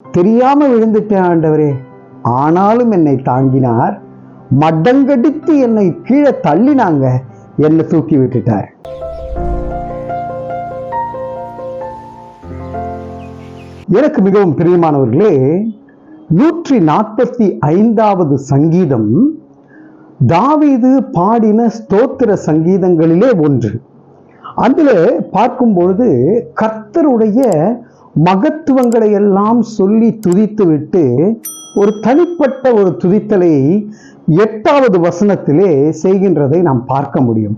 தெரியாம விழுந்துட்டேன் ஆண்டவரே. ஆனாலும் என்னை தாங்கினார். மட்டங்கடித்து என்னை கீழே தள்ளினாங்க. என்னை தூக்கி விட்டுட்டார். எனக்கு மிகவும் பிரியமானவர்களே நூற்றி நாற்பத்தி ஐந்தாவது சங்கீதம் தாவீது பாடின ஸ்தோத்திர சங்கீதங்களிலே ஒன்று. அதில் பார்க்கும் பொழுது கர்த்தருடைய மகத்துவங்களை எல்லாம் சொல்லி துதித்துவிட்டு ஒரு தனிப்பட்ட ஒரு துதித்தலை எட்டாவது வசனத்திலே செய்கின்றதை நாம் பார்க்க முடியும்.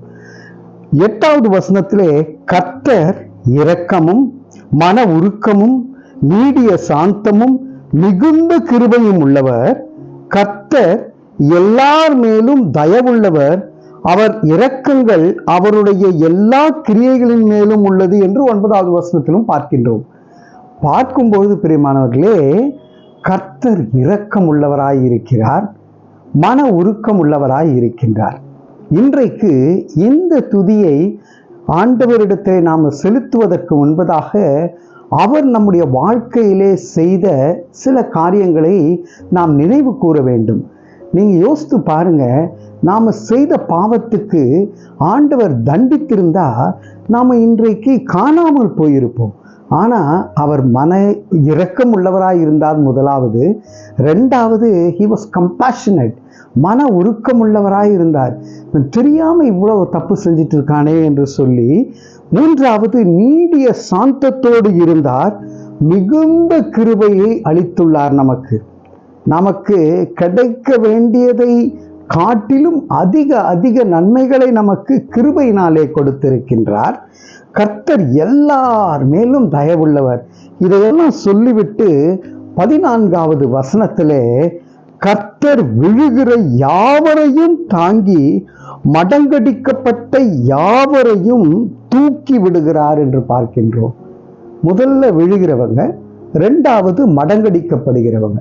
எட்டாவது வசனத்திலே கர்த்தர் இரக்கமும் மன உருக்கமும் நீடிய சாந்தமும் மிகுந்த கிருபையும் உள்ளவர். கர்த்தர் எல்லார் மேலும் தயவுள்ளவர். அவர் இரக்கங்கள் அவருடைய எல்லா கிரியைகளின் மேலும் உள்ளது என்று ஒன்பதாவது வசனத்திலும் பார்க்கின்றோம். பார்க்கும்பொழுது பிரியமானவர்களே கர்த்தர் இரக்கம் உள்ளவராய் இருக்கிறார் மன உருக்கம் உள்ளவராய் இருக்கின்றார் இன்றைக்கு இந்த துதியை ஆண்டவரிடத்தில் நாம் செலுத்துவதற்கு முன்பதாக அவர் நம்முடைய வாழ்க்கையிலே செய்த சில காரியங்களை நாம் நினைவு கூற வேண்டும். நீங்கள் யோசித்து பாருங்க நாம் செய்த பாவத்துக்கு ஆண்டவர் தண்டித்திருந்தா நாம் இன்றைக்கு காணாமல் போயிருப்போம். ஆனால் அவர் மன இரக்கம் உள்ளவராய் இருந்தார் முதலாவது. ரெண்டாவது ஹி வாஸ் கம்பேஷனட் மன உருக்கம் உள்ளவராக இருந்தார். தெரியாமல் இவ்வளவு தப்பு செஞ்சிட்டு இருக்கானே என்று சொல்லி மூன்றாவது நீடிய சாந்தத்தோடு இருந்தார். மிகுந்த கிருபையை அளித்துள்ளார் நமக்கு. நமக்கு கிடைக்க வேண்டியதை காட்டிலும் அதிக அதிக நன்மைகளை நமக்கு கிருபையினாலே கொடுத்திருக்கின்றார். கர்த்தர் எல்லார் மேலும் தயவுள்ளவர். இதையெல்லாம் சொல்லிவிட்டு பதினான்காவது வசனத்திலே கர்த்தர் விழுகிற யாவரையும் தாங்கி மடங்கடிக்கப்பட்ட யாவரையும் தூக்கி விடுகிறார் என்று பார்க்கின்றோம். முதல்ல விழுகிறவங்க ரெண்டாவது மடங்கடிக்கப்படுகிறவங்க.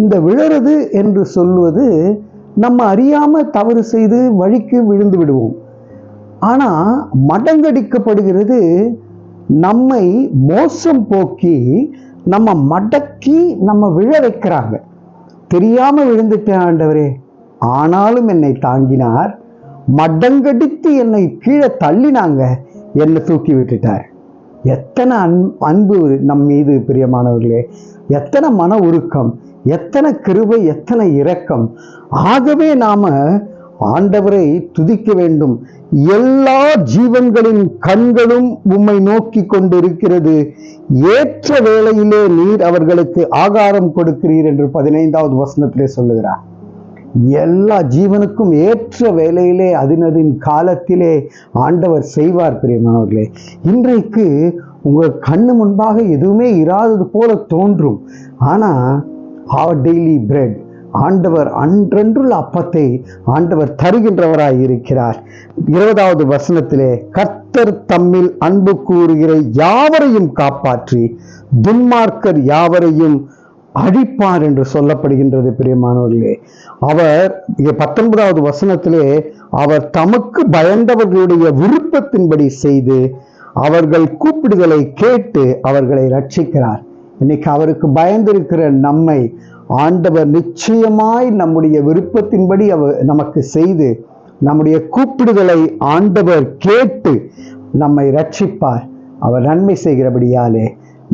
இந்த விழறது என்று சொல்வது நம்ம அறியாம தவறு செய்து வழிக்கு விழுந்து விடுவோம். ஆனால் மடங்கடிக்கப்படுகிறது நம்மை மோசம் போக்கி நம்ம மடக்கி நம்ம விழ வைக்கிறாங்க. தெரியாம விழுந்துட்டேன் ஆண்டவரே ஆனாலும் என்னை தாங்கினார். மடங்கடித்து என்னை கீழே தள்ளினாங்க. என்னை தூக்கி விட்டுட்டார். எத்தனை அன் அன்பு நம் மீது பிரியமானவர்களே எத்தனை மன உருக்கம் எத்தனை கிருபை எத்தனை இரக்கம். ஆகவே நாம ஆண்டவரை துதிக்க வேண்டும். எல்லா ஜீவன்களின் கண்களும் உம்மை நோக்கி கொண்டிருக்கிறது. ஏற்ற வேளையிலே நீர் அவர்களுக்கு ஆகாரம் கொடுக்கிறீர் என்று பதினைந்தாவது வசனத்திலே சொல்லுகிறார். எல்லா ஜீவனுக்கும் ஏற்ற வேலையிலே அதினதின் காலத்திலே ஆண்டவர் செய்வார் பிரியமானவர்களே. இன்றைக்கு உங்கள் கண்ணு முன்பாக எதுவுமே இராதது போல தோன்றும். ஆனா அவர் டெய்லி பிரெட் ஆண்டவர் அன்றென்றுள்ள அப்பத்தை ஆண்டவர் தருகின்றவராய் இருக்கிறார். இருபதாவது வசனத்திலே கர்த்தர் தம்மில் அன்பு கூறுகிற யாவரையும் காப்பாற்றி துன்மார்க்கர் யாவரையும் அழிப்பார் என்று சொல்லப்படுகின்றது பிரியமானவர்களே. அவர் பத்தொன்பதாவது வசனத்திலே அவர் தமக்கு பயந்தவர்களுடைய விருப்பத்தின்படி செய்து அவர்கள் கூப்பிடுதலை கேட்டு அவர்களை ரட்சிக்கிறார் இன்னைக்கு அவருக்கு பயந்திருக்கிற நம்மை ஆண்டவர் நிச்சயமாய் நம்முடைய விருப்பத்தின்படி அவர் நமக்கு செய்து நம்முடைய கூப்பிடுதலை ஆண்டவர் கேட்டு நம்மை ரட்சிப்பார் அவர் நன்மை செய்கிறபடியாலே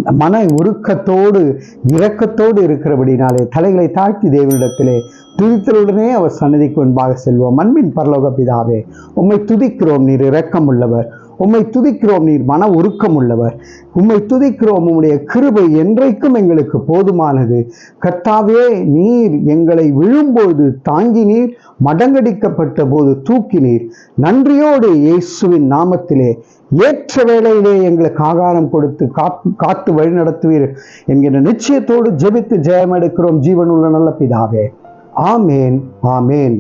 மன உருக்கத்தோடு இரக்கத்தோடு இருக்கிறபடினாலே தலைகளை தாழ்த்தி தேவனிடத்திலே துதித்தலுடனே அவர் சன்னதிக்கு முன்பாக செல்வோம். அன்பின் பரலோக பிதாவே உம்மை துதிக்கிறோம் நீர் இரக்கம் உள்ளவர் உம்மை துதிக்கிறோம் நீர் மன உருக்கம் உள்ளவர். உம்மை துதிக்கிறோம் உம்முடைய கிருபை என்றைக்கும் எங்களுக்கு போதுமானது. கர்த்தாவே நீர் எங்களை விழும்போது தாங்கி நீர் மடங்கடிக்கப்பட்ட போது தூக்கி நீர் நன்றியோடு இயேசுவின் நாமத்திலே ஏற்ற வேளையிலே எங்களுக்கு ஆகாரம் கொடுத்து காத்து காத்து வழி நடத்துவீர் என்கிற நிச்சயத்தோடு ஜெபித்து ஜெயம் எடுக்கிறோம் ஜீவனுள்ள நல்ல பிதாவே. ஆமேன் ஆமேன்.